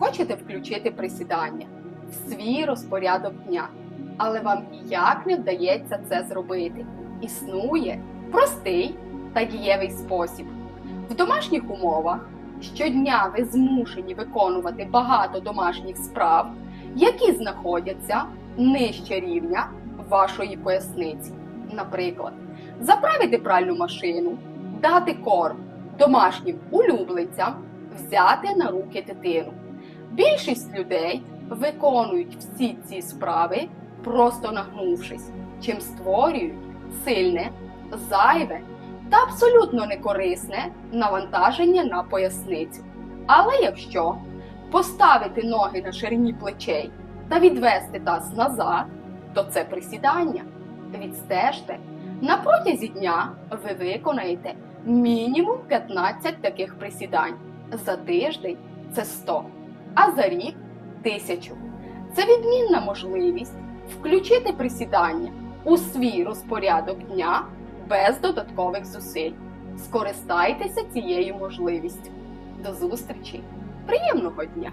Хочете включити присідання в свій розпорядок дня, але вам ніяк не вдається це зробити. Існує простий та дієвий спосіб. В домашніх умовах щодня ви змушені виконувати багато домашніх справ, які знаходяться нижче рівня вашої поясниці. Наприклад, заправити пральну машину, дати корм домашнім улюбленцям, взяти на руки дитину. Більшість людей виконують всі ці справи, просто нагнувшись, чим створюють сильне, зайве та абсолютно некорисне навантаження на поясницю. Але якщо поставити ноги на ширині плечей та відвести таз назад, то це присідання. Відстежте, на протязі дня ви виконаєте мінімум 15 таких присідань. За тиждень це 100, а за рік тисячу. Це відмінна можливість включити присідання у свій розпорядок дня без додаткових зусиль. Скористайтеся цією можливістю. До зустрічі! Приємного дня!